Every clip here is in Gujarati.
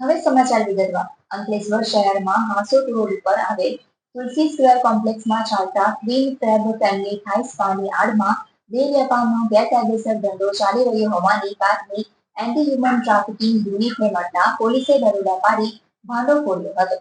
હવે સમાચાર વિગતવાર. અંકલેશ્વર શહેરમાં હાંસોટ રોડ ઉપર આવેલ તુલસી સ્ક્વેર કોમ્પ્લેક્સમાં ચાલતા ક્વીન ક્રેબ ફેમિલી થાઈ સ્પાની આડમાં બે વેપારનો ગેરકાયદેસર ધંધો ચાલી રહ્યો હોવાની બાતમી એન્ટી હ્યુમન ટ્રાફિકિંગ યુનિટને મળતા પોલીસે દરોડા પાડી ભાંડો ફોડ્યો હતો.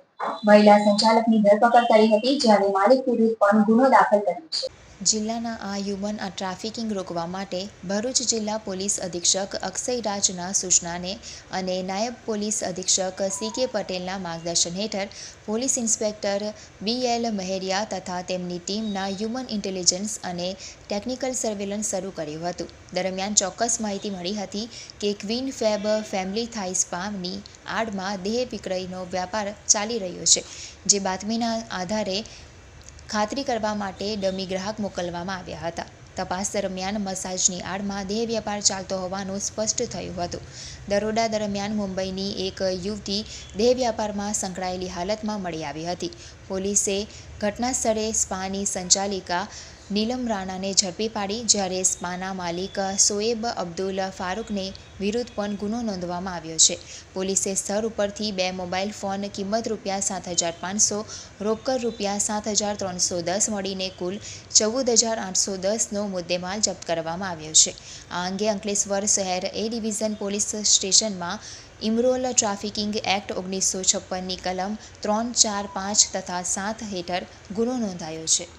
મહિલા સંચાલકની ધરપકડ કરી હતી જ્યારે માલિક વિરુદ્ધ પણ ગુનો દાખલ કર્યો છે. જિલ્લાના આ હ્યુમન આ ટ્રાફિકિંગ રોકવા માટે ભરૂચ જિલ્લા પોલીસ અધિક્ષક અક્ષય રાજના સૂચનાને અને નાયબ પોલીસ અધિક્ષક સી કે પટેલના માર્ગદર્શન હેઠળ police inspector B L Maheriya તથા તેમની ટીમના હ્યુમન ઇન્ટેલિજન્સ અને ટેકનિકલ સર્વેલન્સ શરૂ કર્યું હતું. દરમિયાન ચોક્કસ માહિતી મળી હતી કે ક્વીન ફેબ ફેમિલી થાઈ સ્પામની આડમાં દેહ વિક્રયનો વ્યાપાર ચાલી રહ્યો છે. જે બાતમીના આધારે ખાતરી કરવા માટે ડમી ગ્રાહક મોકલવામાં આવ્યા હતા. તપાસ દરમિયાન મસાજની આડમાં દેહ વ્યાપાર ચાલતો હોવાનું સ્પષ્ટ થયું હતું. દરોડા દરમિયાન મુંબઈની એક યુવતી દેહ વ્યાપારમાં સંકળાયેલી હાલતમાં મળી આવી હતી. પોલીસે ઘટના સ્થળે સ્પાની સંચાલિકા નીલમ રાણાને ઝડપી પાડી જ્યારે સ્પાના માલિક સોએબ અબ્દુલ ફારૂકને વિરુદ્ધ પણ ગુનો નોંધવામાં આવ્યો છે. પોલીસે સ્થળ ઉપરથી બે મોબાઈલ ફોન કિંમત રૂપિયા સાત હજાર પાંચસો, રોકડ રૂપિયા સાત હજાર ત્રણસો દસ મળીને કુલ ચૌદ હજાર આઠસો દસનો મુદ્દેમાલ જપ્ત કરવામાં આવ્યો છે. આ અંગે અંકલેશ્વર શહેર એ ડિવિઝન પોલીસ સ્ટેશનમાં ઇમરોલ ટ્રાફિકિંગ એક્ટ ઓગણીસો છપ્પનની કલમ ત્રણ ચાર પાંચ તથા સાત હેઠળ ગુનો નોંધાયો છે.